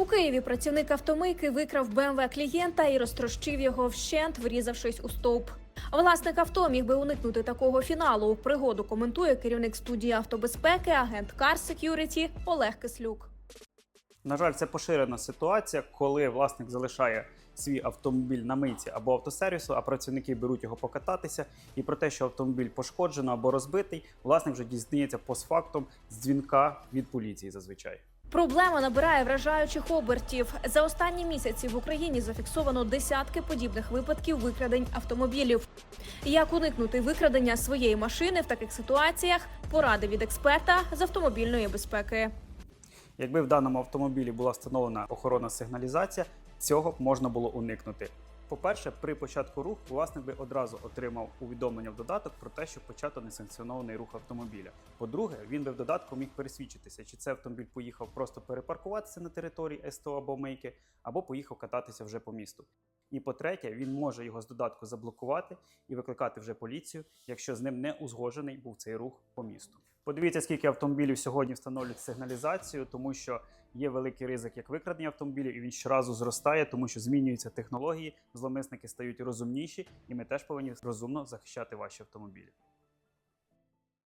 У Києві працівник автомийки викрав БМВ клієнта і розтрощив його вщент, врізавшись у стовп. Власник авто міг би уникнути такого фіналу. Пригоду коментує керівник студії автобезпеки, агент Car Security Олег Кислюк. На жаль, це поширена ситуація, коли власник залишає свій автомобіль на мийці або автосервісу, а працівники беруть його покататися. І про те, що автомобіль пошкоджено або розбитий, власник вже дізнається постфактум з дзвінка від поліції зазвичай. Проблема набирає вражаючих обертів. За останні місяці в Україні зафіксовано десятки подібних випадків викрадень автомобілів. Як уникнути викрадення своєї машини в таких ситуаціях? Поради від експерта з автомобільної безпеки. Якби в даному автомобілі була встановлена охоронна сигналізація, цього можна було уникнути. По-перше, при початку руху власник би одразу отримав увідомлення в додаток про те, що почато несанкціонований рух автомобіля. По-друге, він би в додатку міг пересвідчитися, чи це автомобіль поїхав просто перепаркуватися на території СТО або Мейки, або поїхав кататися вже по місту. І по-третє, він може його з додатку заблокувати і викликати вже поліцію, якщо з ним не узгоджений був цей рух по місту. Подивіться, скільки автомобілів сьогодні встановлюють сигналізацію, тому що є великий ризик як викрадення автомобілів, і він щоразу зростає, тому що змінюються технології, зловмисники стають розумніші, і ми теж повинні розумно захищати ваші автомобілі.